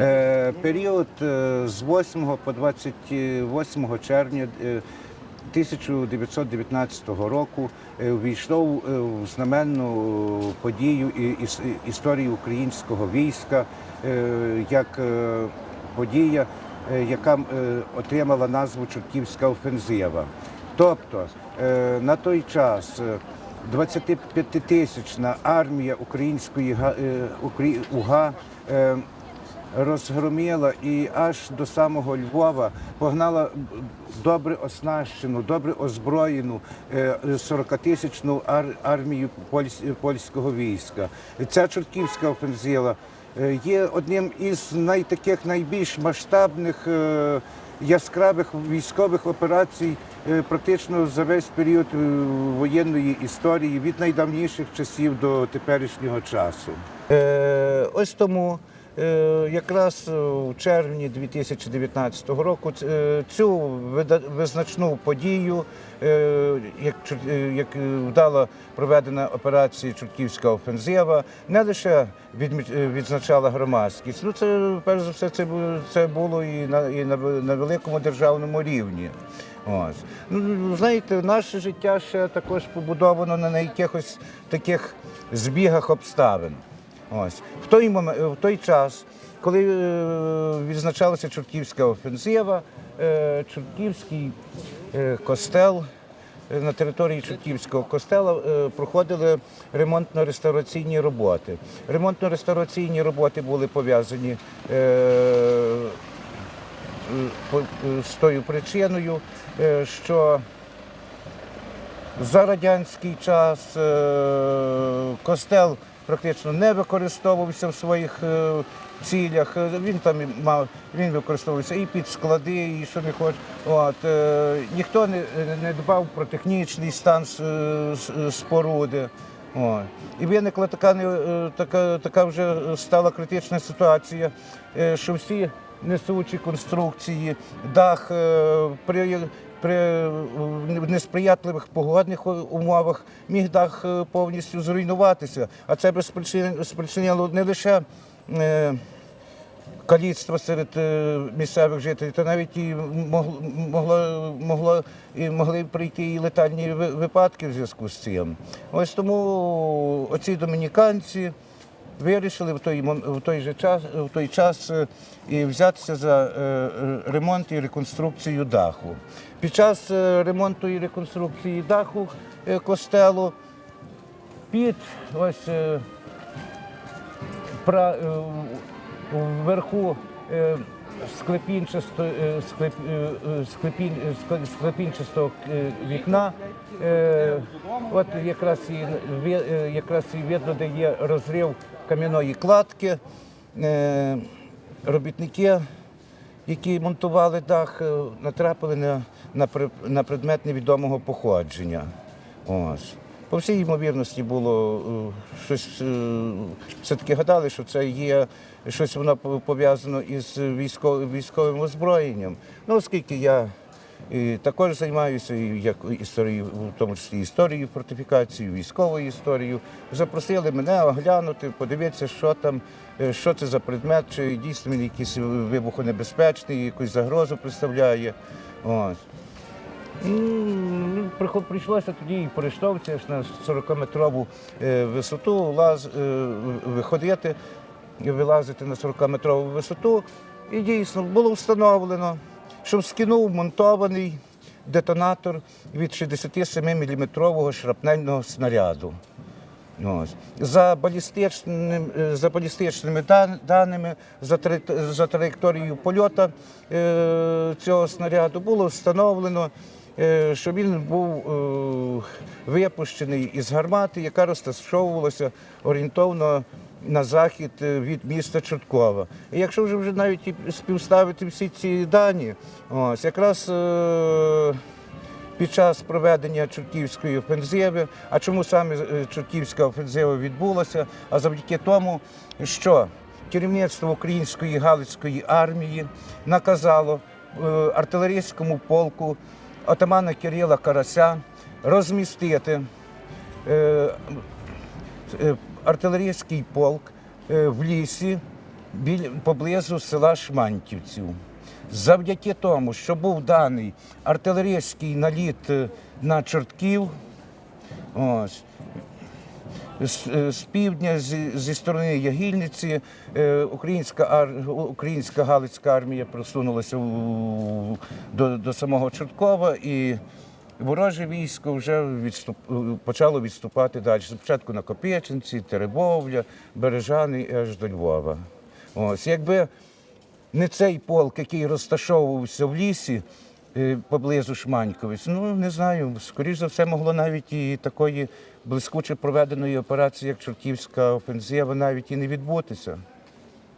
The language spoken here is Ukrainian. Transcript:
Е, Період е, з 8 по 28 червня е, 1919 року е, увійшов е, в знаменну подію історії українського війська як подія, яка отримала назву Чортківська офензива. Тобто на той час е, 25-тисячна армія української УГА е, розгромила і аж до самого Львова погнала добре оснащену, добре озброєну е, 40-тисячну ар- армію польського війська. Ця Чортківська офензива е, є одним із найтаких найбільш масштабних. е, Яскравих військових операцій е, практично за весь період е, воєнної історії від найдавніших часів до теперішнього часу. Е, ось тому е, якраз е, в червні 2019 року е, цю визначну подію, е, як, е, проведена операція Чортківська офензива, не лише відзначала громадськість. Ну це перш за все це це було і на і на великому державному рівні. Ось. Ну, знаєте, наше життя ще також побудовано на якихось таких збігах обставин. Ось. В той, момент, в той час, коли е, відзначалася Чортківська офензива, е, Чортківський е, костел на території Чортківського костела проходили ремонтно-реставраційні роботи. Ремонтно-реставраційні роботи були пов'язані по- з тою причиною, що за радянський час костел практично не використовувався в своїх е, цілях. Е, Він там мав він використовувався і під склади, і що не хоч. От е, ніхто не, не дбав про технічний стан споруди. О. І виникла така, така, така вже стала критична ситуація, що всі несучі конструкції, дах при, при е, несприятливих погодних умовах міг дах е, повністю зруйнуватися. А це би спричини- спричинило не лише е, каліцтво серед місцевих жителів, то навіть і могло, могло, і могли прийти і летальні випадки в зв'язку з цим. Ось тому оці домініканці вирішили в той, в той же час, в той час е, і взятися за е, ремонт і реконструкцію даху. Під час е, ремонту і реконструкції даху костелу під ось. вверху склепінчасто, склеп, склепін, склепінчастого вікна. От якраз і, е, якраз і видно, де є розрив кам'яної кладки. Е, Робітники, які монтували дах, е, натрапили на, на, на предмет невідомого походження. Ось. По всій ймовірності було е, щось, е, все-таки гадали, що це є щось воно пов'язано із військовим, озброєнням. Ну, оскільки я е, також займаюся як історією, в тому числі історією фортифікації, військовою історією, запросили мене оглянути, подивитися, що там, що це за предмет, чи дійсно він якийсь вибухонебезпечний, якусь загрозу представляє. Ось. Прийшлося тоді і по на 40-метрову е, висоту лаз, е, виходити, вилазити на 40-метрову висоту. І дійсно було встановлено, що в скіну вмонтований детонатор від 67-мм шрапнельного снаряду. Ось. За, балістичним, е, за балістичними даними, за, за траєкторією польоту е, цього снаряду було встановлено, е, що він був е, випущений із гармати, яка розташовувалася орієнтовно на захід е, від міста Чорткова. І якщо вже, вже навіть співставити всі ці дані, ось якраз. е, під час проведення Чортківської офензиви. А чому саме е, Чортківська офензива відбулася? А завдяки тому, що керівництво української Галицької армії наказало е, артилерійському полку отамана Кирила Карася розмістити е, е, артилерійський полк е, в лісі поблизу села Шмантівців. Завдяки тому, що був даний артилерійський наліт на чортків, ось, з, е, з півдня, зі, зі сторони Ягільниці, е, українська, українська Галицька армія просунулася у, до, до самого Чорткова і вороже військо вже відступ, е, почало відступати далі. Спочатку на Копеченці, Теребовля, Бережани і аж до Львова. Ось, якби не цей полк, який розташовувався в лісі поблизу Шманьковиць, ну не знаю, скоріш за все могло навіть і такої блискуче проведеної операції, як Чортківська офензива, навіть і не відбутися.